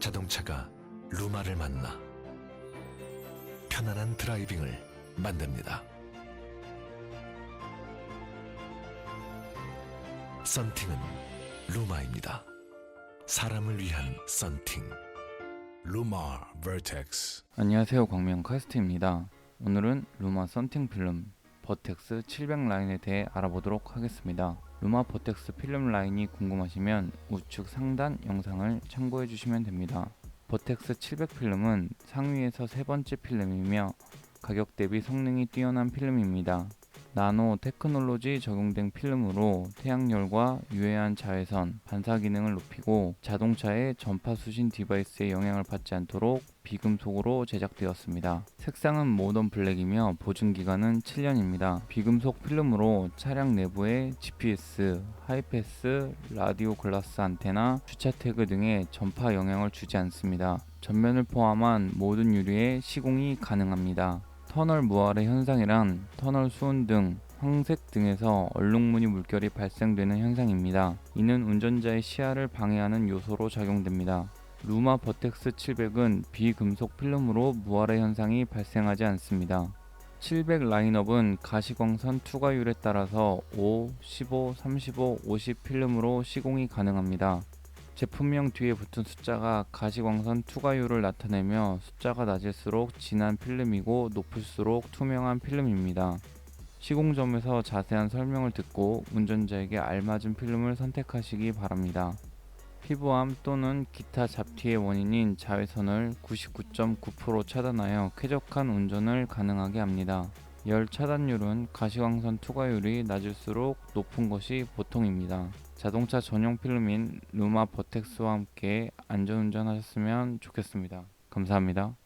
자동차가 루마를 만나 편안한 드라이빙을 만듭니다. 썬팅은 루마입니다. 사람을 위한 썬팅. Lumar Vertex. 안녕하세요 광명 카스트입니다. 오늘은 루마 썬팅 필름 버텍스 700 라인에 대해 알아보도록 하겠습니다. 루마 버텍스 필름 라인이 궁금하시면 우측 상단 영상을 참고해 주시면 됩니다. 버텍스 700 필름은 상위에서 세 번째 필름이며 가격 대비 성능이 뛰어난 필름입니다. 나노 테크놀로지 적용된 필름으로 태양열과 유해한 자외선, 반사 기능을 높이고 자동차의 전파 수신 디바이스에 영향을 받지 않도록 비금속으로 제작되었습니다. 색상은 모던 블랙이며 보증 기간은 7년입니다. 비금속 필름으로 차량 내부에 GPS, 하이패스, 라디오 글라스 안테나, 주차 태그 등의 전파 영향을 주지 않습니다. 전면을 포함한 모든 유리에 시공이 가능합니다. 터널 무활의 현상이란 터널 수온 등 황색 등에서 얼룩무늬 물결이 발생되는 현상입니다. 이는 운전자의 시야를 방해하는 요소로 작용됩니다. 루마 버텍스 700은 비금속 필름으로 무활의 현상이 발생하지 않습니다. 700 라인업은 가시광선 투과율에 따라서 5, 15, 35, 50 필름으로 시공이 가능합니다. 제품명 뒤에 붙은 숫자가 가시광선 투과율을 나타내며 숫자가 낮을수록 진한 필름이고 높을수록 투명한 필름입니다. 시공점에서 자세한 설명을 듣고 운전자에게 알맞은 필름을 선택하시기 바랍니다. 피부암 또는 기타 잡티의 원인인 자외선을 99.9% 차단하여 쾌적한 운전을 가능하게 합니다. 열 차단율은 가시광선 투과율이 낮을수록 높은 것이 보통입니다. 자동차 전용 필름인 루마 버텍스와 함께 안전운전 하셨으면 좋겠습니다. 감사합니다.